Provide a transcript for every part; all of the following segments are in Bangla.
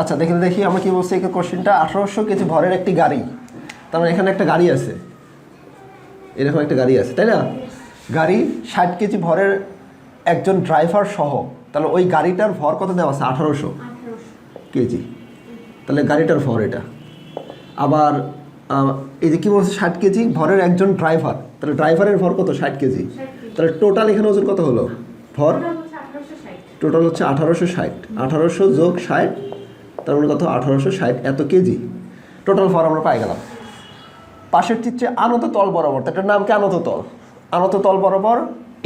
আচ্ছা দেখে দেখি আমরা কি বলছি এই কোশ্চেনটা আঠারোশো কেজি ভরের একটি গাড়ি। তার মানে এখানে একটা গাড়ি আছে। এরকম একটা গাড়ি আছে তাই না? গাড়ি ষাট কেজি ভরের একজন ড্রাইভার সহ তাহলে ওই গাড়িটার ভর কত দেওয়া আছে? আঠারোশো কেজি। তাহলে গাড়িটার ভর এটা। আবার এই যে কী বলছে ষাট কেজি ভরের একজন ড্রাইভার তাহলে ড্রাইভারের ভর কত? ষাট কেজি। তাহলে টোটাল এখানে ওজন কত হলো? ভর? টোটাল হচ্ছে আঠারোশো ষাট। আঠারোশো যোগ ষাট তার মানে কত? আঠারোশো ষাট এত কেজি। টোটাল ভর আমরা পাই গেলাম। পাশের চিত্রে আনত তল বরাবর তো এটার নাম কি আনত তল? আনত তল বরাবর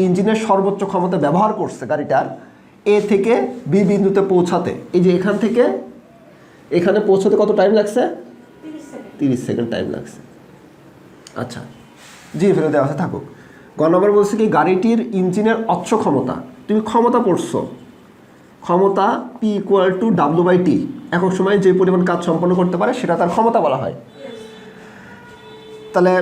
ইঞ্জিনের সর্বোচ্চ ক্ষমতা ব্যবহার করছে গাড়িটার এ থেকে বি বিন্দুতে পৌঁছাতে। এই যে এখান থেকে এখানে পৌঁছাতে কত টাইম লাগছে? তিরিশ সেকেন্ড। টাইম লাগছে। আচ্ছা জি ফেলে দেওয়া আছে থাকুক। গ নম্বর বলছে কি গাড়িটির ইঞ্জিনের অচ্ছ ক্ষমতা। তুমি ক্ষমতা পড়ছো। ক্ষমতা P equal to W by T একক সময়ে যে পরিমাণ কাজ সম্পন্ন করতে পারে সেটা তার ক্ষমতা বলা হয়। তাহলে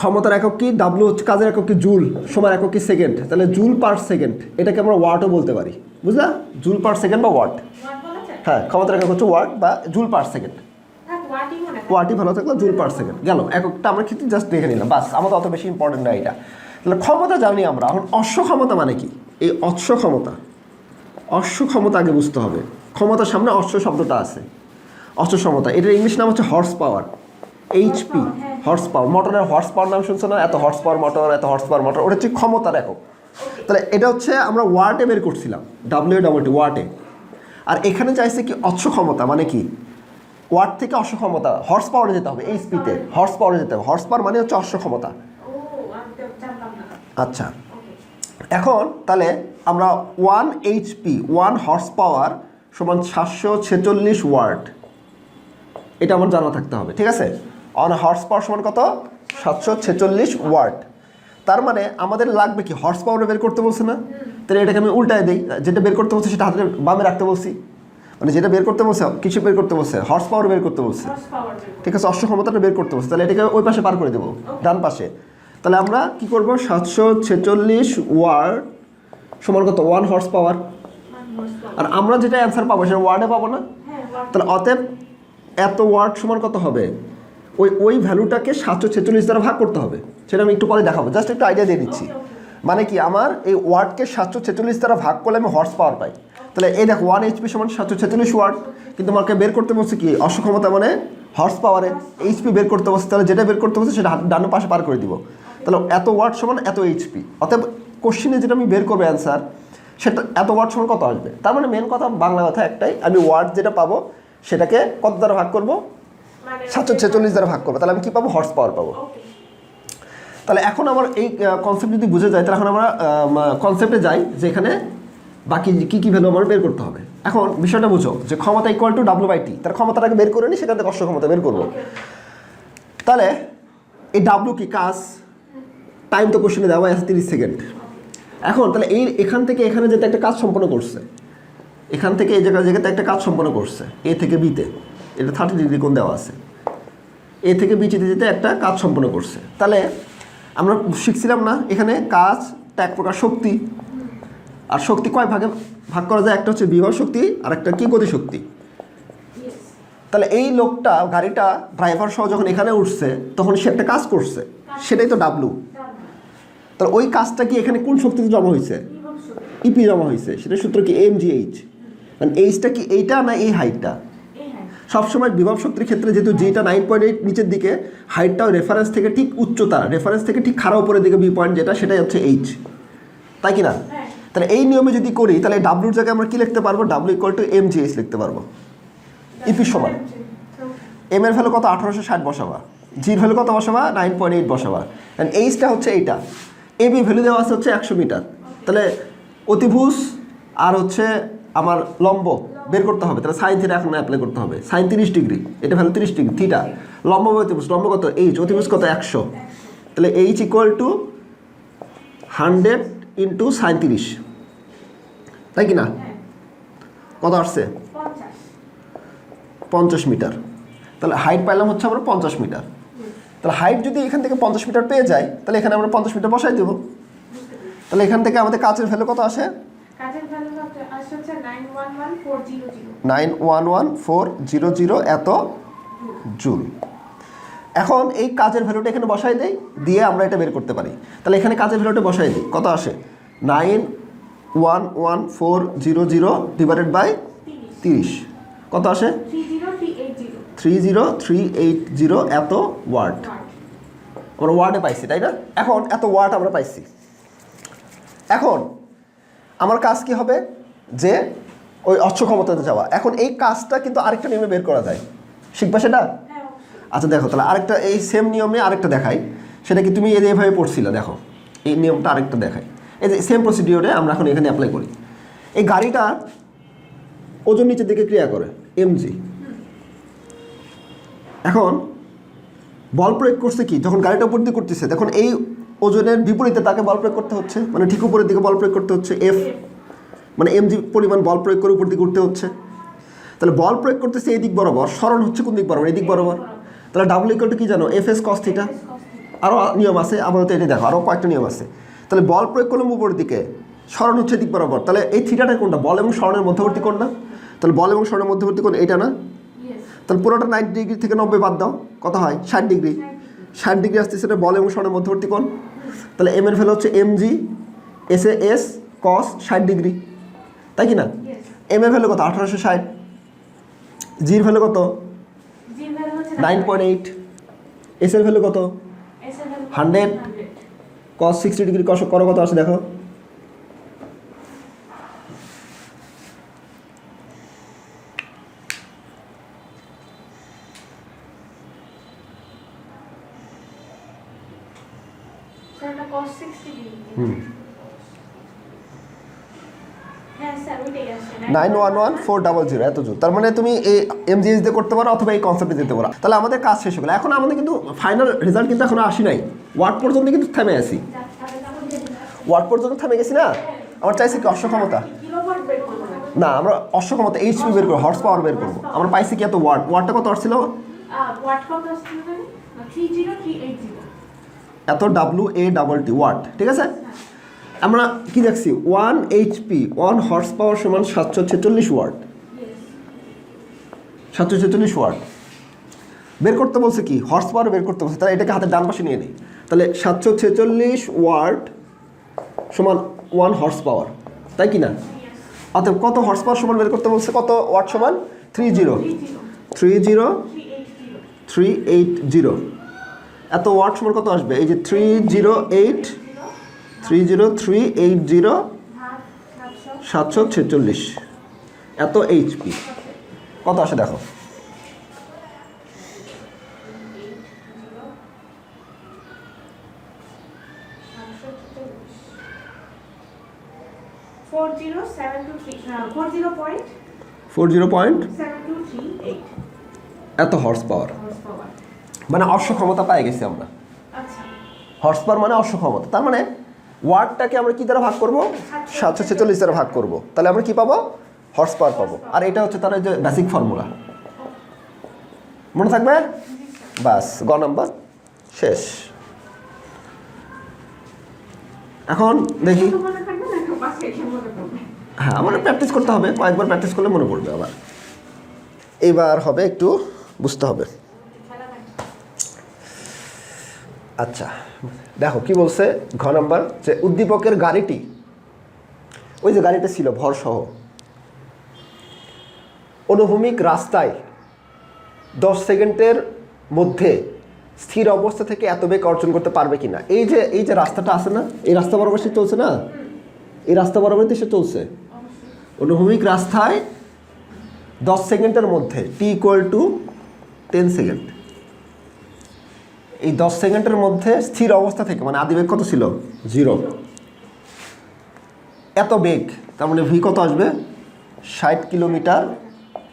ক্ষমতার একক কি? ডাব্লু হচ্ছে কাজের একক কি? জুল। সময় একক কি? সেকেন্ড তাহলে জুল পার সেকেন্ড এটাকে আমরা ওয়াটও বলতে পারি। বুঝলা? জুল পার সেকেন্ড বা ওয়াট হ্যাঁ ক্ষমতার একক হচ্ছে ওয়াট বা জুল পার সেকেন্ড ওয়াটি ভালো থাকল জুল পার সেকেন্ড গেল। এককটা আমরা কিন্তু জাস্ট দেখে নিলাম। বাস আমাদের অত বেশি ইম্পর্টেন্ট না এটা। তাহলে ক্ষমতা জানি আমরা। এখন অশ্ব ক্ষমতা মানে কি? এই অশ্ব ক্ষমতা অশ্ব ক্ষমতা আগে বুঝতে হবে। ক্ষমতার সামনে অশ্ব শব্দটা আছে। অশ্ব ক্ষমতা এটার ইংলিশ নাম হচ্ছে horse power HP horse power মোটরের হর্স পাওয়ার নাম শুনছো না? এত হর্স পাওয়ার মোটর এত হর্স পাওয়ার মোটর ওটা হচ্ছে ক্ষমতার একক তাহলে এটা হচ্ছে আমরা ওয়ার্টে বের করছিলাম ডাব্লিউ ডাব্লিউ ওয়ার্টে আর এখানে চাইছে কি? অশ্ব ক্ষমতা মানে কি? ওয়ার্ড থেকে অশ্ব ক্ষমতা হর্স পাওয়ারে যেতে হবে এই স্পিডে হর্স পাওয়ারে যেতে হবে। হর্স পাওয়ার মানে হচ্ছে অশ্ব ক্ষমতা। আচ্ছা। এখন তাহলে আমরা one HP one horse power সমান সাতশো ছেচল্লিশ ওয়ার্ড এটা আমার জানা থাকতে হবে ঠিক আছে? অন হর্স পাওয়ার সমান কত? সাতশো ছেচল্লিশ ওয়ার্ড তার মানে আমাদের লাগবে কি? হর্স পাওয়ারে বের করতে বলছে না? তাহলে এটাকে আমি উল্টায় দিই। যেটা বের করতে বলছে সেটা হাতে বামে রাখতে বলছি। মানে যেটা বের করতে বলছে কিছু বের করতে বলছে হর্স পাওয়ার বের করতে বলছে। ঠিক আছে? অশ্ব ক্ষমতাটা বের করতে বলছে। তাহলে এটাকে ওই পাশে পার করে দেবো ডান পাশে। তাহলে আমরা কি করব? সাতশো ছেচল্লিশ ওয়ার্ড সমান কত? ওয়ান হর্স পাওয়ার আর আমরা যেটা অ্যান্সার পাবো সেটা ওয়ার্ডে পাবো না? তাহলে অতএব এত ওয়ার্ড সমান কত হবে? ওই ওই ভ্যালুটাকে সাতশো ছেচল্লিশ দ্বারা ভাগ করতে হবে। সেটা আমি একটু পরে দেখাবো। জাস্ট একটু আইডিয়া দিয়ে দিচ্ছি। মানে কি? আমার এই ওয়ার্ডকে সাতশো ছেচল্লিশ দ্বারা ভাগ করলে আমি হর্স পাওয়ার পাই। তাহলে এই দেখো ওয়ান এইচপি সমান সাতশো ছেচল্লিশ ওয়ার্ড কিন্তু আমাকে বের করতে বলছে কি? অসক্ষমতা মানে হর্স পাওয়ারে এইচপি বের করতে বলছে। তাহলে যেটা বের করতে বলছে সেটা ডান পাশে পার করে দিব। তাহলে এত ওয়ার্ড সমান এত এইচপি অতএব কোশ্চিনে যেটা আমি বের করব অ্যান্সার সেটা এত ওয়ার্ড সমান কত আসবে? তার মানে মেন কথা বাংলা কথা একটাই আমি ওয়ার্ড যেটা পাবো সেটাকে কত দ্বারা ভাগ করব? সাতশো ছেচল্লিশ দ্বারা ভাগ করব। তাহলে আমি কী পাবো? হর্স পাওয়ার পাবো তাহলে এখন আমার এই কনসেপ্ট যদি বুঝে যায় তাহলে এখন আমরা কনসেপ্টে যাই যে এখানে বাকি কী কী ভ্যালু আমার বের করতে হবে। এখন বিষয়টা বুঝো যে ক্ষমতা equal to W by T তার ক্ষমতাটাকে বের করে নিই সেখান থেকে অশ্ব ক্ষমতা বের করব। তাহলে এই ডাব্লু কি? কাজ? টাইম তো কোশ্চেনে দেওয়া আছে তিরিশ সেকেন্ড এখন তাহলে এই এখান থেকে এখানে যেতে একটা কাজ সম্পন্ন করছে, এখান থেকে এই জায়গায় জায়গাতে একটা কাজ সম্পন্ন করছে এ থেকে বিতে এটা থার্টি ডিগ্রি কোণ দেওয়া আছে। এ থেকে বি যেতে যেতে একটা কাজ সম্পন্ন করছে। তাহলে আমরা শিখছিলাম না, এখানে কাজ এক প্রকার শক্তি। আর শক্তি কয় ভাগে ভাগ করা যায়? একটা হচ্ছে বিভব শক্তি আর একটা কি? গতি শক্তি। তাহলে এই লোকটা, গাড়িটা ড্রাইভার সহ যখন এখানে উঠছে, তখন সে একটা কাজ করছে। সেটাই তো ডাবলু তাহলে ওই কাজটা কি এখানে কোন শক্তিতে জমা হয়েছে? ইপি জমা হয়েছে। সেটা সূত্র কি এম জি এইচ মানে এইচটা কি এইটা না এই হাইটটা সবসময় বিভব শক্তির ক্ষেত্রে যেহেতু যেটা নাইন পয়েন্ট এইট নিচের দিকে হাইটটাও রেফারেন্স থেকে ঠিক উচ্চতা রেফারেন্স থেকে ঠিক খারাপ উপরের দিকে বি পয়েন্ট যেটা সেটাই হচ্ছে এইচ তাই কি না? তাহলে এই নিয়মে যদি করি তাহলে ডাব্লুর জায়গায় আমরা কি লিখতে পারব? W equal to M G H লিখতে পারব। ইপি সমান। এম এর ভ্যালু কত? আঠারোশো ষাট বসাবা। জির ভ্যালু কত বসাবা? নাইন পয়েন্ট এইট বসাবা। অ্যান্ড এইচটা হচ্ছে এইটা। এ বি ভ্যালু দেওয়া আছে হচ্ছে একশো মিটার। তাহলে অতিভুজ আর হচ্ছে আমার লম্ব বের করতে হবে। তাহলে সাইন থিটা এখন অ্যাপ্লাই করতে হবে। সাইন তিরিশ ডিগ্রি। এটা ভ্যালু তিরিশ ডিগ্রি থিটা লম্ব অতিভুজ। লম্ব কত? এইচ অতিভুজ কত? একশো। তাহলে H equal to hundred into sine তিরিশ। তাই কি না? কত আসছে? পঞ্চাশ। মিটার। তাহলে হাইট পাইলাম হচ্ছে আমরা পঞ্চাশ মিটার। তাহলে হাইট যদি এখান থেকে পঞ্চাশ মিটার পেয়ে যাই তাহলে এখানে আমরা পঞ্চাশ মিটার বসাই দেবো। তাহলে এখান থেকে আমাদের কাছের ভ্যালু কত আসে? Nine one one four zero zero এত জুল। এখন এই কাজের ভ্যালুটা এখানে বসাই দেই দিয়ে আমরা এটা বের করতে পারি। তাহলে এখানে কাজের ভ্যালুটা বসাই দিই কত আসে? Nine one one four zero zero divided by তিরিশ। কত আসে? Three zero three eight zero এত ওয়ার্ড আমরা ওয়ার্ডে পাইছি তাই না? এখন এত ওয়ার্ড আমরা পাইছি। এখন আমার কাজ কি হবে? যে ওই অচ্ছ ক্ষমতাতে যাওয়া। এখন এই কাজটা কিন্তু আরেকটা নিয়মে বের করা যায়। শিখবা সেটা? হ্যাঁ আচ্ছা দেখো তাহলে আরেকটা এই সেম নিয়মে আরেকটা দেখাই। সেটা কি তুমি এই যে এভাবে পড়ছিলে? দেখো এই নিয়মটা আরেকটা দেখাই। এই যে সেম প্রসিডিওরে আমরা এখন এখানে অ্যাপ্লাই করি। এই গাড়িটা ওজন নিচের দিকে ক্রিয়া করে এমজি এখন বল প্রয়োগ করছে কি? যখন গাড়িটা উপর দিকে করতেছে, তখন এই ওজনের বিপরীতে তাকে বল প্রয়োগ করতে হচ্ছে? মানে ঠিক উপরের দিকে বল প্রয়োগ করতে হচ্ছে এফ মানে এম জি পরিমাণ বল প্রয়োগ করে উপর দিকে উঠতে হচ্ছে। তাহলে বল প্রয়োগ করতেছে এই দিক বরাবর স্মরণ হচ্ছে কোন দিক বরাবর? এই দিক বরাবর। তাহলে ডাবল ইকুয়াল টু কি জানো? এফ এস কস থিটা আরও নিয়ম আছে আপাতত এটা দেখো আরও কয়েকটা নিয়ম আছে। তাহলে বল প্রয়োগ করলাম উপরের দিকে স্মরণ হচ্ছে দিক বরাবর। তাহলে এই থিটাটা কোনটা? বল এবং স্মরণের মধ্যবর্তী না? তাহলে বল এবং স্মরণের মধ্যবর্তী কোন এইটা না. তাহলে পুরোটা নাইনটি ডিগ্রি থেকে নব্বই বাদ দাও। কত হয়? ষাট ডিগ্রি ষাট ডিগ্রি আসতে সেটা বল এবং স্মরণের মধ্যবর্তী কোণ। তাহলে এম এর ভ্যালু হচ্ছে M G S A S cos ষাট ডিগ্রি তাই কি না. এম এর ভ্যালু কত? আঠারোশো ষাট। জির ভ্যালু কত? নাইন পয়েন্ট এইট এস এর ভ্যালু কত? 100 কস সিক্সটি ডিগ্রি কস করো কত আছে দেখো স্যার এটা cos 60 ডিগ্রি হুম হ্যাঁ স্যার ওইটাই আসছে nine one one four double zero এত জোর। তার মানে তুমি এই এমজিএস দিয়ে করতে পারো অথবা এই কনসেপ্টে দিতে পারো। তাহলে আমাদের কাজ শেষ গেলো। এখন আমাদের কিন্তু ফাইনাল রেজাল্ট কিন্তু এখনও আসি নাই। ওয়ার্ড পর্যন্ত কিন্তু থেমে আছি। ওয়ার্ড পর্যন্ত থেমে গেছি না? আমার চাইছে কি করব না আমরা অক্ষমতা এইচপি বের করব হর্স পাওয়ার বের করব। আমরা পাইছি কি এত ওয়ার্ড ওয়ার্ডটা কত আসছিল এত W A double T watt ঠিক আছে? আমরা কি দেখছি? One HP one horse power সমান সাতশো ছেচল্লিশ ওয়াট সাতশো ছেচল্লিশ ওয়াট বের করতে বলছে কি? হর্স পাওয়ার বের করতে বলছে। তাহলে এটাকে হাতের ডান পাশে নিয়ে নিই। তাহলে সাতশো ছেচল্লিশ ওয়াট সমান ওয়ান হর্স পাওয়ার তাই কি না? অতএব কত হর্স পাওয়ার সমান বের করতে বলছে? কত ওয়াট সমান? Three zero three zero three eight zero এত ওয়াট সমান কত আসবে? এই যে three zero eight three zero three eight zero সাতশো ছেচল্লিশ। এত এইচপি কত আসে দেখো? ফোর জিরো পয়েন্ট এত হর্স পাওয়ার মানে অশ্ব ক্ষমতা পাই গেছি আমরা। আচ্ছা। হর্স পাওয়ার মানে অশ্ব ক্ষমতা তার মানে ওয়ার্ডটাকে আমরা কি দ্বারা ভাগ করব? সাতশো ছেচল্লিশ দ্বারা ভাগ করব। তাহলে আমরা কি পাবো? হর্স পাওয়ার পাবো। আর এটা হচ্ছে তার যে বেসিক ফর্মুলা মনে থাকবে? বাস, গ নাম্বার। শেষ। এখন দেখি। হ্যাঁ আমার প্র্যাকটিস করতে হবে। কয়েকবার প্র্যাকটিস করলে মনে পড়বে আবার। এবার হবে একটু বুঝতে হবে খেলা থাকে আচ্ছা দেখো কি বলছে ঘ নম্বর, যে উদ্দীপকের গাড়িটি, ওই যে গাড়িটা ছিল ভরসহ, অনুভূমিক রাস্তায় দশ সেকেন্ডের মধ্যে স্থির অবস্থা থেকে এত বেগ অর্জন করতে পারবে কিনা? এই যে এই যে রাস্তাটা আছে না, এই রাস্তা বরাবর সে চলছে না? এই রাস্তা বরাবরই তো সে চলছে। অনুভূমিক রাস্তায় দশ সেকেন্ডের মধ্যে T equal to ten second এই দশ সেকেন্ডের মধ্যে স্থির অবস্থা থেকে মানে আদিবেগ কত ছিল? জিরো। এত বেগ তার মানে ভি কত আসবে? ষাট কিলোমিটার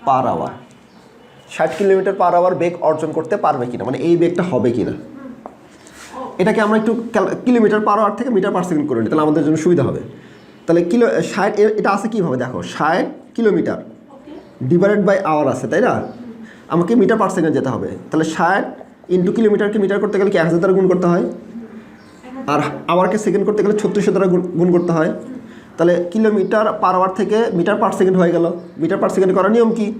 পার আওয়ার ষাট কিলোমিটার পার আওয়ার বেগ অর্জন করতে পারবে কিনা মানে এই বেগটা হবে কিনা। এটাকে আমরা একটু কিলোমিটার পার আওয়ার থেকে মিটার পার সেকেন্ড করে নিই তাহলে আমাদের জন্য সুবিধা হবে। তাহলে কিলো ষাট এটা আছে কীভাবে? দেখো ষাট কিলোমিটার ডিভাইডেড বাই আওয়ার আছে তাই না? আমাকে মিটার পার সেকেন্ড যেতে হবে। তাহলে ষাট ইন্টু কিলোমিটারকে মিটার করতে গেলে কি এক হাজার দ্বারা গুণ করতে হয়? আর আওয়ারকে সেকেন্ড করতে গেলে ছত্রিশশো দ্বারা গুণ- করতে হয়। তাহলে কিলোমিটার পার আওয়ার থেকে মিটার পার সেকেন্ড হয়ে গেল। মিটার পার সেকেন্ড করার নিয়ম কি?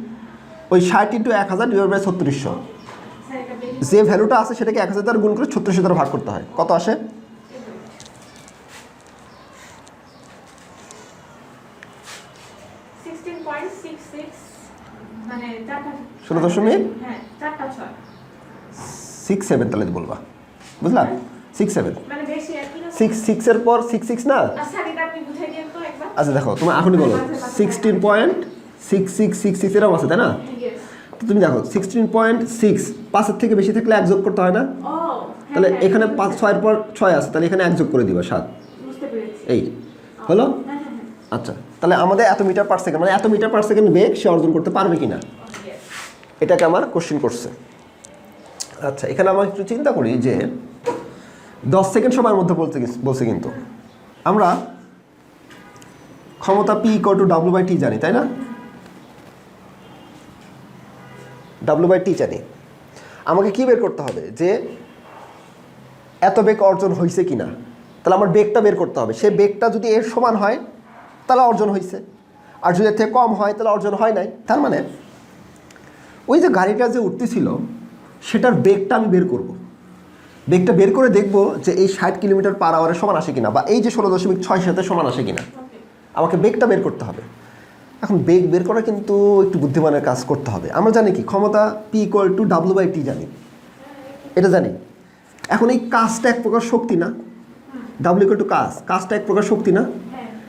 ওই ষাট ইন্টু এক হাজার ডিভাইড বাই ছত্রিশশো। যে ভ্যালুটা আছে সেটাকে এক হাজার দ্বারা গুণ করে ছত্রিশশো দ্বারা ভাগ করতে হয়। কত আসে? মানে ষোলো দশমিক? সিক্স সেভেন তাহলে বলবা। বুঝলা? সিক্স সেভেন সিক্স সিক্সের পর সিক্স সিক্স না? আচ্ছা আচ্ছা দেখো তুমি এখনই বলো। Sixteen point six six six six এরকম আছে তাই না? তো তুমি দেখো সিক্সটিন পয়েন্ট সিক্স পাঁচের থেকে বেশি থাকলে এক যোগ করতে হয় না? হ্যাঁ, তাহলে হ্যাঁ, এখানে পাঁচ ছয়ের পর ছয় আছে তাহলে এখানে এক যোগ করে দিবা সাত। এই হলো? হ্যাঁ আচ্ছা তাহলে আমাদের এত মিটার পার সেকেন্ড মানে এত মিটার পার সেকেন্ড বেগ সে অর্জন করতে পারবে কি না এটাকে আমার কোশ্চেন করছে। আচ্ছা এখানে আমরা একটু চিন্তা করি যে দশ সেকেন্ড সময়ের মধ্যে বলতে বলছে কিন্তু। আমরা ক্ষমতা P equal to W by T জানি, তাই না? ডাব্লু বাই টি জানি। আমাকে কি বের করতে হবে? যে এত বেগ অর্জন হয়েছে কি না তাহলে আমার বেগটা বের করতে হবে। সে বেগটা যদি এর সমান হয়, তাহলে অর্জন হয়েছে আর যদি এর থেকে কম হয়, তাহলে অর্জন হয় নাই। তার মানে ওই যে গাড়িটা যে উঠতেছিল সেটার বেগটা আমি বের করব। বেগটা বের করে দেখব যে এই ষাট কিলোমিটার পার আওয়ারের সমান আসে কিনা বা এই যে ষোলো দশমিক ছয় সাথে সমান আসে কিনা. আমাকে বেগটা বের করতে হবে। এখন বেগ বের করা কিন্তু একটু বুদ্ধিমানের কাজ করতে হবে। আমরা জানি কি, ক্ষমতা P equal to W by T জানি। এটা জানি। এখন এই কাজটা এক প্রকার শক্তি না? ডাব্লু ইকুয়াল টু কাজ। কাজটা এক প্রকার শক্তি না?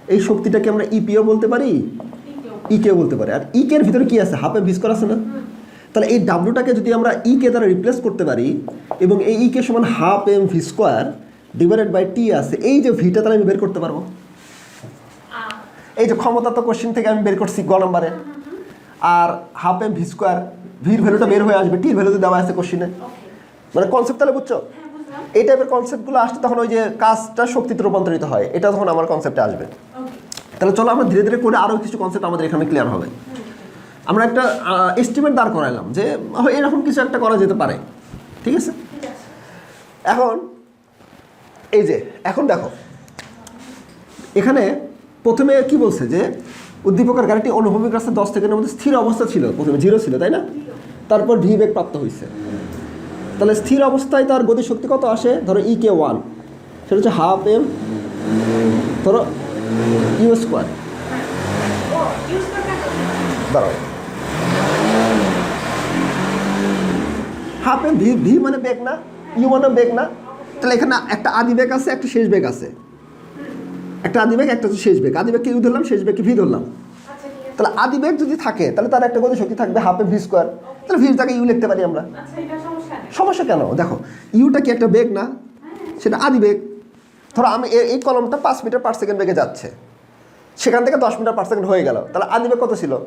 এই শক্তিটাকে আমরা ইপিও বলতে পারি? Thank you. বলতে পারি। আর ইকের ভিতরে কি আছে? হাফে ভিস্কর আছে না? তাহলে এই ডাব্লুটাকে যদি আমরা ইকে দ্বারা রিপ্লেস করতে পারি এবং এই ইকে সমান half M V square divided by T আছে এই যে ভিটা তাহলে আমি বের করতে পারব? এই যে ক্ষমতা তো কোশ্চেন থেকে আমি বের করছি গ নম্বরে। আর হাফ এম ভি স্কোয়ার ভির ভ্যালুটা বের হয়ে আসবে টির ভ্যালুতে দেওয়া আছে কোশ্চিনে মানে কনসেপ্ট তাহলে বুঝছ? হ্যাঁ এই টাইপের কনসেপ্টগুলো আসতে তখন ওই যে কাজটা শক্তিতে রূপান্তরিত হয় এটা তখন আমার কনসেপ্টে আসবে। তাহলে চলো আমরা ধীরে ধীরে করে আরও কিছু কনসেপ্ট আমাদের এখানে ক্লিয়ার হবে। আমরা একটা এস্টিমেট দাঁড় করাইলাম যে এরকম কিছু একটা করা যেতে পারে। ঠিক আছে? এখন, এই যে, এখন দেখো, এখানে প্রথমে কি বলছে যে, উদ্দীপকের গাড়িটি অনুভূমিক রাস্তায় দশ সেকেন্ডের মধ্যে স্থির অবস্থা ছিল, প্রথমে জিরো ছিল, তাই না? তারপর ভি বেগ প্রাপ্ত হয়েছে। তাহলে স্থির অবস্থায় তার গতিশক্তি কত আসে? ধরো ই কে ওয়ান সেটা হচ্ছে হাফ এম ধরো ইউ স্কোয়ার দাঁড়াও। হাফ ভি ভি মানে বেগ না, ইউ মানে বেগ না। তাহলে এখানে একটা আদি বেগ আছে, একটা শেষ বেগ আছে। একটা আদি বেগ, একটা শেষ বেগ। আদি বেগকে ইউ ধরলাম, শেষ বেগকে ভি ধরলাম। তাহলে আদি বেগ যদি থাকে, তাহলে তার একটা গতি শক্তি থাকবে হাফ এম ভি স্কোয়ার। তাহলে ভি তাকে ইউ লিখতে পারি আমরা। সমস্যা কেন? দেখো, ইউটা কি একটা বেগ না? সেটা আদি বেগ। ধরো আমি এ- এই কলমটা পাঁচ মিটার পার সেকেন্ড বেগে যাচ্ছে। সেখান থেকে দশ মিটার পার সেকেন্ড হয়ে গেল। তাহলে আদি বেগ কত ছিল?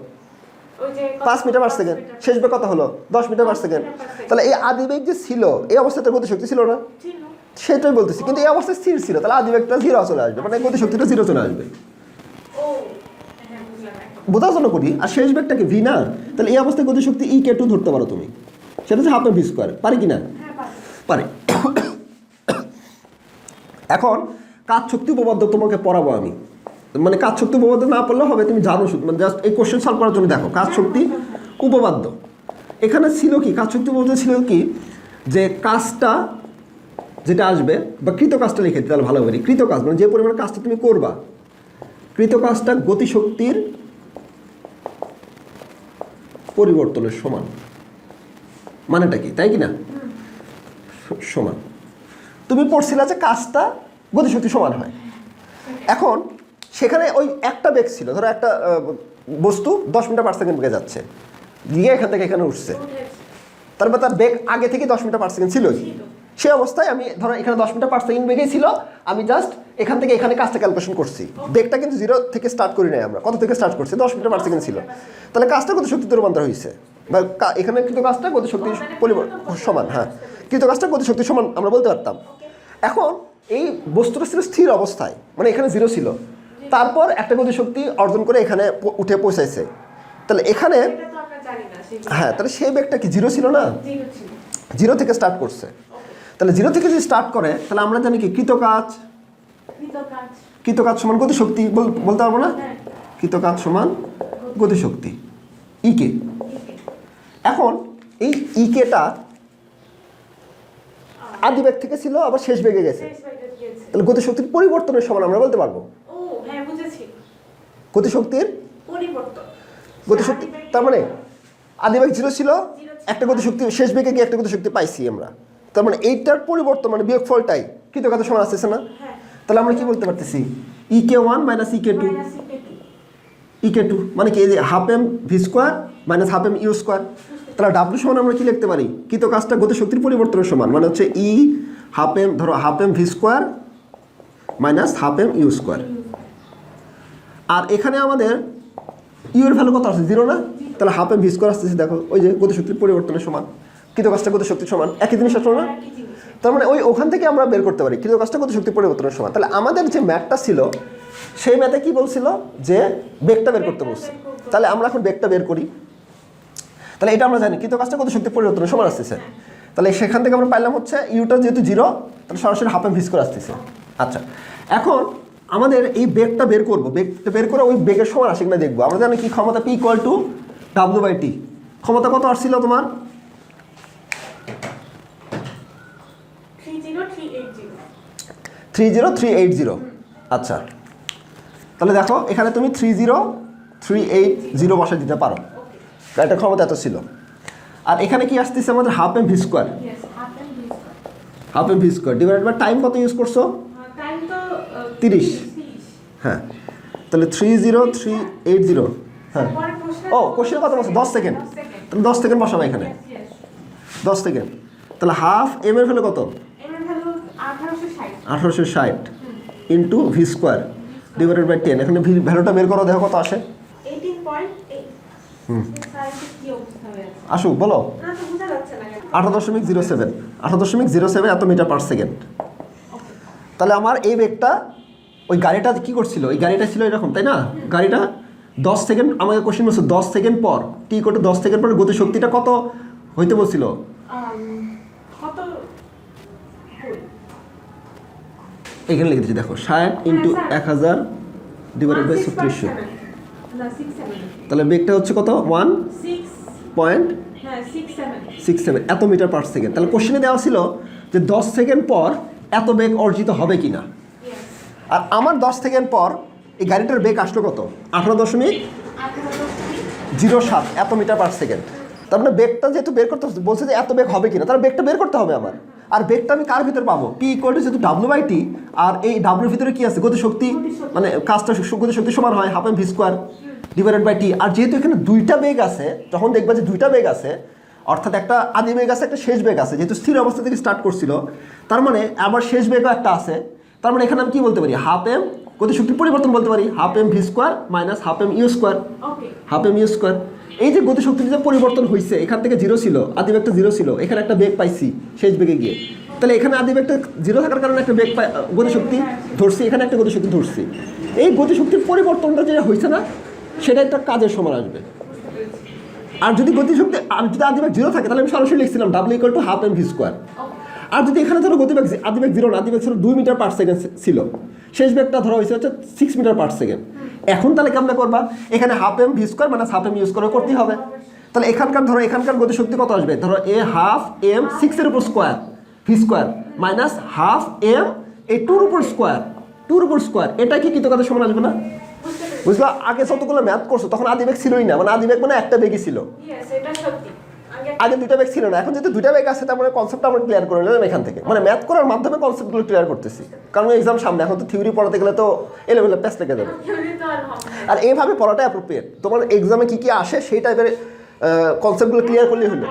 পাঁচ মিটার পার সেকেন্ড। শেষ বেগ কত হলো? দশ মিটার পার সেকেন্ড। তাহলে এই আদিবেগ যে ছিল এই অবস্থাতে গতিশক্তি ছিল না? সেটাই বলতেছি। কিন্তু এই অবস্থায় স্থির ছিল। তাহলে আদিবেগটা জিরো চলে আসবে। মানে গতিশক্তিটা জিরো চলে আসবে। হ্যাঁ বোঝার জন্য করি আর শেষ বেগটাকে ভি না? তাহলে এই অবস্থায় গতিশক্তি ই কে টু ধরতে পারো তুমি। সেটা হচ্ছে হাফে ভি স্কোয়ার পারি কি না? হ্যাঁ পারি। এখন কাজ শক্তি উপপাদ্য তোমাকে পড়াবো আমি। মানে কাজ শক্তি উপপাদ্য না পড়লে হবে, তুমি জানো শুধু। মানে জাস্ট এই কোশ্চেন সলভ করার জন্য দেখো, কাজ শক্তি উপপাদ্য। এখানে ছিল কি? কাজ শক্তি উপপাদ্য ছিল কি? যে কাজটা যেটা আসবে, বা কৃত কাজটা লিখে তাহলে ভালো করি কৃত কাজ মানে যে পরিমাণ কাজটা তুমি করবা কৃত কাজটা গতিশক্তির পরিবর্তনের সমান। মানেটা কি? তাই কি না? সমান। তুমি পড়ছিলে যে কাজটা গতিশক্তি সমান হয়। এখন সেখানে ওই একটা বেগ ছিল, ধরো একটা বস্তু দশ মিটার পার সেকেন্ড বেগে যাচ্ছে। গিয়ে এখান থেকে এখানে উঠছে। তারপর তার বেগ আগে থেকে দশ মিটার পার সেকেন্ড ছিল। ছিল। সেই অবস্থায় আমি, ধরো এখানে দশ মিটার পার সেকেন্ড বেগেই ছিল, আমি জাস্ট এখান থেকে এখানে কাজটা ক্যালকুলেশন করছি। বেগটা কিন্তু জিরো থেকে স্টার্ট করি নাই আমরা। কত থেকে স্টার্ট করছি? দশ মিটার পার সেকেন্ড ছিল। তাহলে কাজটা কত শক্তিতে রূপান্তর হয়েছে বা এখানে কিন্তু কাজটা গতি শক্তি পরিবর্তন সমান হ্যাঁ। কিন্তু কাজটা গতি শক্তি সমান আমরা বলতে পারতাম। এখন এই বস্তুটা ছিল স্থির অবস্থায় মানে এখানে জিরো ছিল। তারপর একটা গতি শক্তি অর্জন করে এখানে উঠে পৌঁছাইছে। তাহলে এখানে হ্যাঁ তাহলে সেই বেগটা কি জিরো ছিল না? জিরো থেকে স্টার্ট করছে। তাহলে জিরো থেকে যদি স্টার্ট করে তাহলে আমরা জানি কি কৃত কাজ কৃত কাজ কৃতকাজ সমান গতিশক্তি বল- বলতে পারব না? হ্যাঁ। কৃতকাজ সমান গতিশক্তি ইকে এখন এই ইকেটা আদি বেগ থেকে ছিল আবার শেষ বেগে গেছে। তাহলে গতিশক্তির পরিবর্তনের সমান আমরা বলতে পারব। গতিশক্তির গতিশক্তি তার মানে আদি বেগ জিরো ছিল একটা গতিশক্তি শেষ বেগে গিয়ে একটা গতিশক্তি পাইছি আমরা। তার মানে এইটার পরিবর্তন মানে বিয়োগফলটাই কৃতকাজ সমান আসতেছে না? হ্যাঁ। তাহলে আমরা কি বলতে পারতেছি? E K one minus E K two E K two মানে কি এই যে half M V square minus half M U square তাহলে ডাব্লিউ সমান আমরা কি লিখতে পারি? কৃত কাজটা গতিশক্তির পরিবর্তনের সমান মানে হচ্ছে ই হাফ এম ধরো half M V square minus half M U square আর এখানে আমাদের ইউর ভ্যালু কত আসছে জিরো না? তাহলে হাফ এম ভি স্কোয়ার আসতেছে, দেখো, ওই যে গতিশক্তির পরিবর্তনের সমান। কৃত কাজটা গতিশক্তির সমান। একই জিনিস আসলো না? তার মানে ওই ওখান থেকে আমরা বের করতে পারি। কৃত কাজটা গতিশক্তি পরিবর্তনের সময় তাহলে আমাদের যে ম্যাথটা ছিল, সেই ম্যাথে কি বলছিল? যে বেগটা বের করতে বলছে। তাহলে আমরা এখন বেগটা বের করি। তাহলে এটা আমরা জানি কৃত কাজটা গতিশক্তি পরিবর্তনের সমান আসতেছে। তাহলে সেখান থেকে আমরা পাইলাম হচ্ছে ইউটা যেহেতু জিরো তাহলে সরাসরি হাফ এম করে আসতেছে। আচ্ছা এখন আমাদের এই বেগটা বের করব। বেগটা বের করে ওই বেগের সমান আসে কিনা দেখব। আমরা জানি কি ক্ষমতা P equal to W by T ক্ষমতা কত আসছিল তোমার? Three zero three eight zero আচ্ছা। তাহলে দেখো এখানে তুমি three zero three eight zero বসে দিতে পারো। এটা ক্ষমতা এত ছিল। আর এখানে কি আসতেছে আমাদের half M V square half M V square divide by time কত ইউজ করছ? তিরিশ। হ্যাঁ। তাহলে three zero three eight zero হ্যাঁ। ও কোশ্চেন কত বলছো, দশ সেকেন্ড তাহলে দশ সেকেন্ড বসাবো এখানে। দশ সেকেন্ড তাহলে হাফ এম এর ভ্যালু কত? আঠারোশো ষাট। Into V square divided by ten এখানে ভ্যালুটা বের করো, দেখো কত আসে। হুম। আসুক, বলো। আঠারো দশমিক জিরো সেভেন আঠারো দশমিক জিরো সেভেন এত মিটার পার সেকেন্ড তাহলে আমার এই বেগটা ওই গাড়িটা কি করছিল? ওই গাড়িটা ছিল এরকম তাই না? গাড়িটা দশ সেকেন্ড আমাকে কোশ্চেন বলছে দশ সেকেন্ড পর। টি করে দশ সেকেন্ড পর গতি শক্তিটা কত হইতে বলছিল? কই? এখানে লিখে দিচ্ছি দেখো ষাট ইন্টু এক হাজার ডিভাইডেড বাই 16.7 ছত্রিশশো তাহলে বেগটা হচ্ছে কত? ওয়ান পয়েন্ট হ্যাঁ সিক্স সেভেন এত মিটার পার সেকেন্ড তাহলে কোশ্চেনে দেওয়া ছিল যে দশ সেকেন্ড পর এত বেগ অর্জিত হবে কি না আর আমার দশ সেকেন্ড পর এই গাড়িটার বেগ আসলো কত? আঠারো দশমিক জিরো সাত এত মিটার পার সেকেন্ড। তার মানে বেগটা যেহেতু বের করতে বলছে যে এত বেগ হবে কিনা তার বেগটা বের করতে হবে আমার। আর বেগটা আমি কার ভিতরে পাবো? পি ইকুয়াল টু যেহেতু ডাব্লু বাই টি আর এই ডাব্লুর ভিতরে কী আছে? গতিশক্তি গতিশক্তি। মানে কাজটা সু- গতিশক্তি সমান হয় half M V square divided by T আর যেহেতু এখানে দুইটা বেগ আছে যখন দেখবা যে দুইটা বেগ আছে, অর্থাৎ একটা আদি বেগ আছে, একটা শেষ বেগ আছে। যেহেতু স্থির অবস্থা থেকে স্টার্ট করছিল, তার মানে আবার শেষ বেগও একটা আছে। তার মানে এখানে আমি কি বলতে পারি? হাফ এম গতিশক্তির পরিবর্তন বলতে পারি। Half M V square minus half M U square half M U square এই যে গতিশক্তির যে পরিবর্তন হয়েছে এখান থেকে জিরো ছিল আদি বেগটা জিরো ছিল এখানে একটা বেগ পাইছি শেষ বেগে গিয়ে। তাহলে এখানে আদি বেগটা জিরো থাকার কারণে একটা বেগ পাই গতিশক্তি ধরছি এখানে একটা গতিশক্তি ধরছি। এই গতিশক্তির পরিবর্তনটা যেটা হয়েছে না সেটা একটা কাজের সমান আসবে। আর যদি গতিশক্তি আর যদি আদি আদিবেগ জিরো থাকে তাহলে আমি সরাসরি লিখছিলাম W equal to half M V square আর যদি এখানে ধরো গতিবেগ আদিবেগ জিরো না, আদিবেগ ছিল দুই মিটার পার সেকেন্ড ছিল। শেষ বেগটা ধরা হয়েছে হচ্ছে সিক্স মিটার পার সেকেন্ড এখন তাহলে কেমন করবা? এখানে হাফ এম ভি স্কোয়ার মানে হাফ এম ইউজ করে করতেই হবে। তাহলে এখানকার ধরো, এখানকার গতিশক্তি কত আসবে? ধরো এ হাফ এম সিক্সের উপর square V square minus half M A টুর উপর স্কোয়ার টুর উপর স্কোয়ার এটা কি কৃতকাদের সমান আসবে না? বুঝলা? আগে যতগুলো ম্যাথ করছ, তখন আদিবেগ ছিলই না। মানে আদিবেগ মানে একটা বেগই ছিল। আগে দুইটা ব্যাগ ছিল না এখন যেহেতু দুইটা ব্যাগ আছে তার মানে কনসেপ্টটা আমরা ক্লিয়ার করে নিলাম এখান থেকে। মানে ম্যাথ করার মাধ্যমে কনসেপ্টগুলো ক্লিয়ার করতেছি। কারণ এক্সাম সামনে এখন তো থিওরি পড়াতে গেলে তো এলেভেলে প্যাস লেগে যাবে। আর এইভাবে পড়াটা অ্যাপ্রোপ্রিয়েট তোমার এক্সামে কী কী আসে সেই টাইপের কনসেপ্টগুলো ক্লিয়ার করলেই হলো।